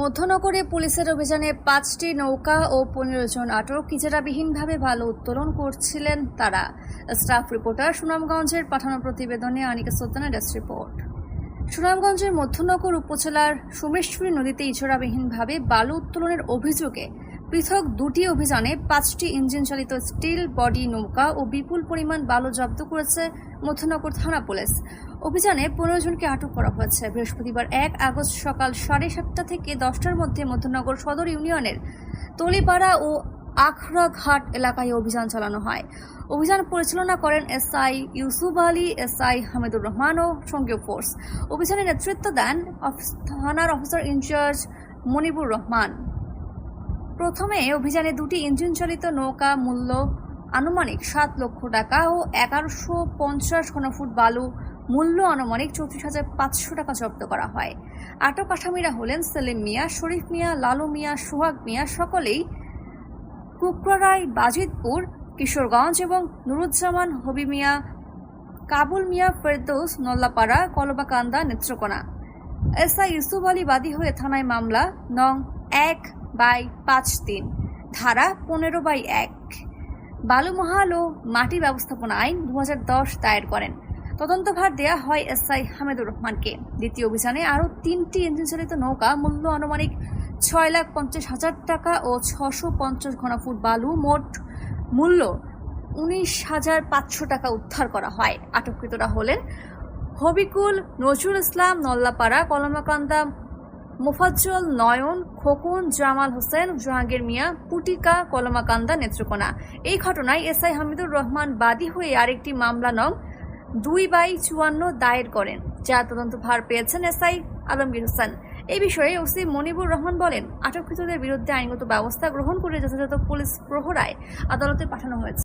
মধ্যনগরে পুলিশের অভিযানে পাঁচটি নৌকা ও পনেরো জন আটক। ইজারাবিহীনভাবে ভালো উত্তোলন করছিলেন তারা। স্টাফ রিপোর্টার সুনামগঞ্জের পাঠানো প্রতিবেদনে আনিকা সুলতানের ডেস্ক রিপোর্ট। সুনামগঞ্জের মধ্যনগর উপজেলার সোমেশ্বরী নদীতে ইজারাবিহীনভাবে বালু উত্তোলনের অভিযোগে পৃথক দুটি অভিযানে পাঁচটি ইঞ্জিন চালিত স্টিল বডি নৌকা ও বিপুল পরিমাণ বালু জব্দ করেছে মধ্যনগর থানা পুলিশ। অভিযানে পনেরো জনকে আটক করা হয়েছে। বৃহস্পতিবার এক আগস্ট সকাল সাড়ে সাতটা থেকে দশটার মধ্যে মধ্যনগর সদর ইউনিয়নের তলিপাড়া ও আখড়াঘাট এলাকায় অভিযান চালানো হয়। অভিযান পরিচালনা করেন এসআই ইউসুফ আলী, এসআই হামিদুর রহমান ও সঙ্গীয় ফোর্স। অভিযানে নেতৃত্ব দেন থানার অফিসার ইনচার্জ মনিবুর রহমান। প্রথমে অভিযানে দুটি ইঞ্জিন চালিত নৌকা, মূল্য আনুমানিক সাত লক্ষ টাকা ও এগারোশো পঞ্চাশ ঘনফুট বালু, মূল্য আনুমানিক চৌত্রিশ হাজার পাঁচশো টাকা জব্দ করা হয়। আটক আসামিরা হলেন সেলিম মিয়া, শরীফ মিয়া, লালু মিয়া, সোহাগ মিয়া সকলেই কুকরারাই, বাজিতপুর, কিশোরগঞ্জ এবং নুরুজ্জামান, হবি মিয়া, কাবুল মিয়া, ফেরদৌস, নল্লাপাড়া, কলবাকান্দা, নেত্রকোনা। এসআই ইউসুফ আলী বাদী হয়ে থানায় মামলা, নং এক বাই পাঁচ তিন। ধারা পনেরো বাই এক। বালুমহাল ও মাটি ব্যবস্থাপনা আইন দু দশ দায়ের করেন। তদন্তভার দেয়া হয় এসআই হামিদুর রহমানকে। দ্বিতীয় অভিযানে আরও তিনটি ইঞ্জিন চালিত নৌকা মূল্য আনুমানিক ছয় লাখ পঞ্চাশ হাজার টাকা ও ছশো পঞ্চাশ ঘনফুট বালু মোট মূল্য উনিশ হাজার পাঁচশো টাকা উদ্ধার করা হয়। আটককৃতরা হলেন হবিকুল নজরুল ইসলাম, নল্লাপাড়া, কলমাকান্দা মোফাজ্জল, নয়ন, খোকন, জামাল হোসেন, জাহাঙ্গীর মিয়া, পুটিকা, কলমাকান্দা, নেত্রকোনা। এই ঘটনায় এসআই হামিদুর রহমান বাদী হয়ে আরেকটি মামলা নং দুই বাই চুয়ান্ন দায়ের করেন, যা তদন্ত ভার পেয়েছেন এসআই আলমগীর হোসেন। এই বিষয়ে ওসি মনিবুর রহমান বলেন, আটককৃতদের বিরুদ্ধে আইনগত ব্যবস্থা গ্রহণ করে যথাযথ পুলিশ প্রহরায় আদালতে পাঠানো হয়েছে।